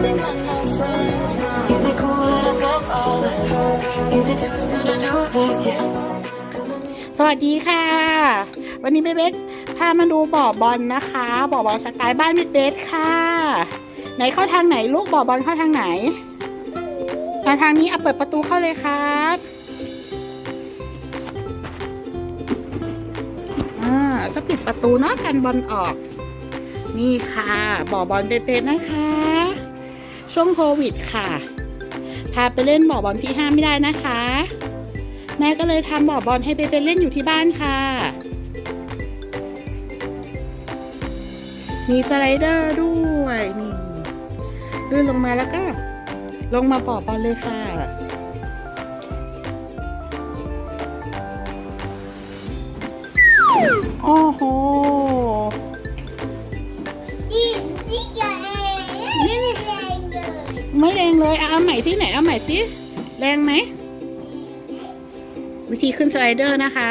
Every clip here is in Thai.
Is it cool that I said all that? Is it too soon to do this yet? สวัสดีค่ะ วันนี้เบเบสพามาดูบ่อบอลนะคะ บ่อบอลสไตล์บ้านเบเบสค่ะ ไหนเข้าทางไหนลูกบ่อบอลเข้าทางไหนมาทางนี้เอาเปิดประตูเข้าเลยครับอ่าก็ปิดประตูเนาะกันบอลออก นี่ค่ะ บ่อบอลเบเบสนะคะ ช่วงโควิดค่ะ พาไปเล่นบ่อบอลที่ห้าไม่ได้นะคะ แม่ก็เลยทำบ่อบอลให้เบเบเล่นอยู่ที่บ้านค่ะ มีสไลเดอร์ด้วยนี่ลื่นลงมาแล้วก็ ลงมาบ่อบอลเลยค่ะโอ้โห เลยอะเอาใหม่ที่ไหนเอาใหม่สิแรงไหม วิธีขึ้นสไลเดอร์นะคะ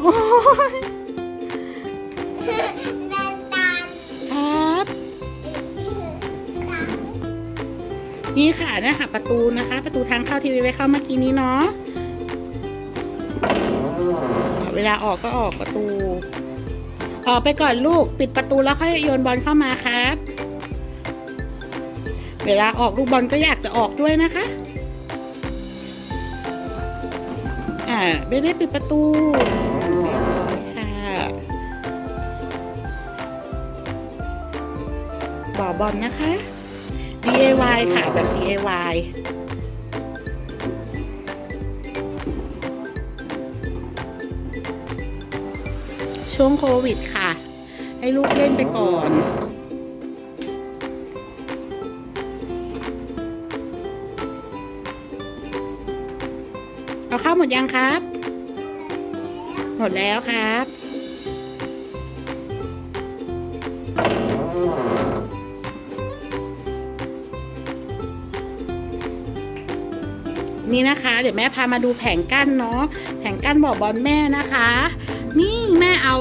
โอ้ยนันตาลครับตาลนี่ค่ะนะคะประตูนะคะ ประตูทางเข้าที่วิไว้เข้าเมื่อกี้นี้เนาะเวลาออกก็ออกประตู ออกไปก่อนลูก ปิดประตูแล้วค่อยโยนบอลเข้ามาครับ เวลาออกลูกบอลก็อยากจะออกด้วยนะคะ อ่าเบเบ้ปิดประตูค่ะบ่อบอลนะคะ DIY ค่ะแบบ DIY ช่วงโควิดค่ะ ให้ลูกเล่นไปก่อน เอาเข้าวหมดยังครับ หมดแล้วครับนี่นะคะ เดี๋ยวแม่พามาดูแผงกั้นเนาะ แผงกั้นบ่อบอลแม่นะคะ นี่แม่เอา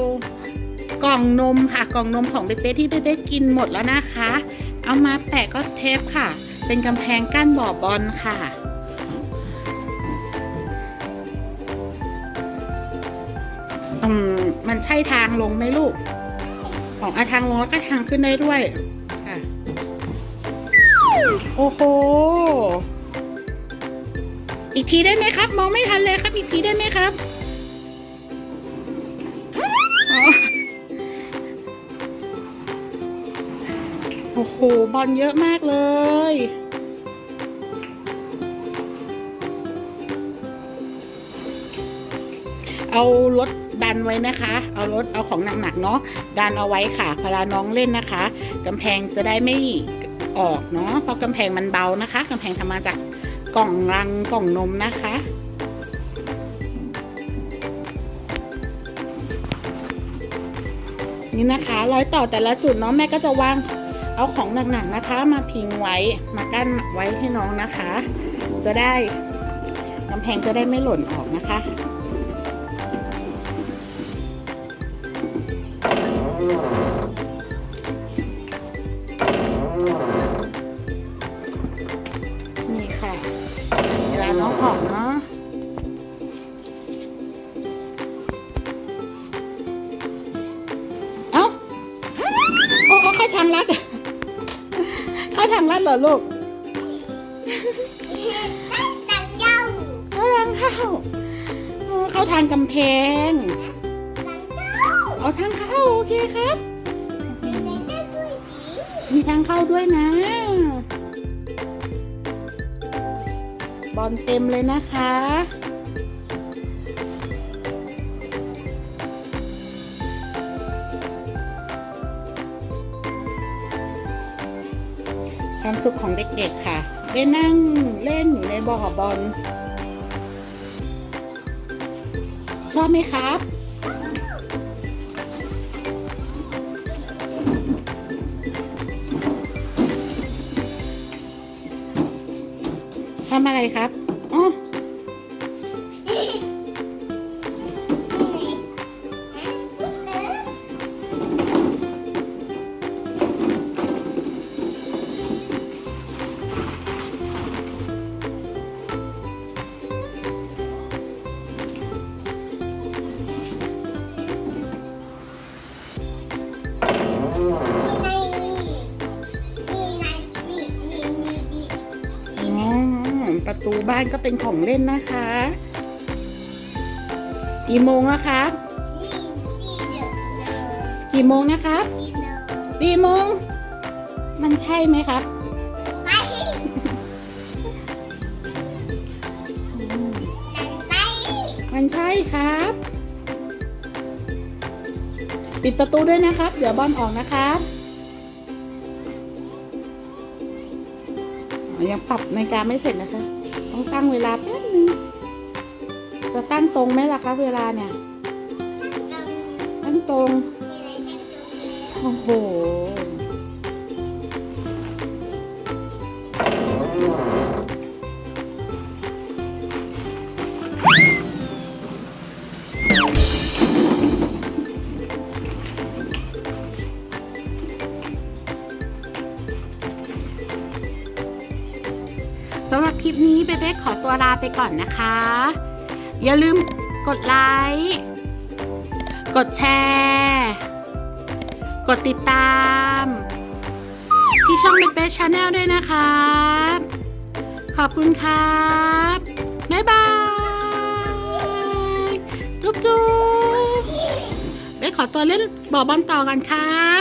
กล่องนมค่ะ กล่องนมของเบเบ้ที่เบเบ้กินหมดแล้วนะคะ เอามาแปะก็เทปค่ะ เป็นกำแพงกั้นบ่อบอลค่ะอืมมันใช่ทางลงไหมลูก ของอาทางลงแล้วก็ทางขึ้นได้ด้วยค่ะ โอ้โห อีกทีได้ไหมครับ มองไม่ทันเลยครับ อีกทีได้ไหมครับอโอ้โห บอลเยอะมากเลย เอารถดันไว้นะคะ เอารถเอาของหนักๆเนาะ ดันเอาไว้ค่ะเวลาน้องเล่นนะคะกำแพงจะได้ไม่ออกเนาะ เพราะกำแพงมันเบานะคะกำแพงทำมาจาก กล่องรังกล่องนมนะคะ นี่นะคะร้อยต่อแต่ละจุดเนาะแม่ก็จะวางเอาของหนักๆนะคะ มาพิงไว้มากั้นไว้ให้น้องนะคะ จะได้กำแพงจะได้ไม่หล่นออกนะคะ เข้าทางลัดเข้าทางลัดเหรอลูกตังเจ้าเข้าทางเข้าโอ้เข้าทางกำแพงตังเจ้าเอาทางเข้าโอเคครับเด็กได้ด้วยดีมีทางเข้าด้วยนะ บอลเต็มเลยนะคะ ความสุขของเด็กๆค่ะ ได้นั่งเล่นอยู่ในบ่อบอล ชอบไหมครับทำอะไรครับอ๋อ ตูบ้านก็เป็นของเล่นนะคะกี่โมงแล้วครับนี่นี่เดี๋ยวเดี๋ยวกี่โมงนะครับนี่เดี๋ยวสี่โมง มันใช่ไหมครับไปอืมนั่งไปมันใช่ครับ ปิดประตูด้วยนะครับ เดี๋ยวบอลออกนะครับ ยังปรับในาฬิการไม่เสร็จนะคะ ต้องตั้งเวลาแป๊บนึง จะตั้งตรงไหมล่ะครับเวลาเนี่ย ตั้งตรง โอ้โห ลิปนี้เบเบ้ขอตัวลาไปก่อนนะคะ อย่าลืมกดไลค์ กดแชร์ กดติดตาม ที่ช่องเบเบ้ชาแนลด้วยนะครับ ขอบคุณครับ บ๊ายบาย จุ๊บจุ๊บเบ้ขอตัวเล่นบอบอลต่อกันครับ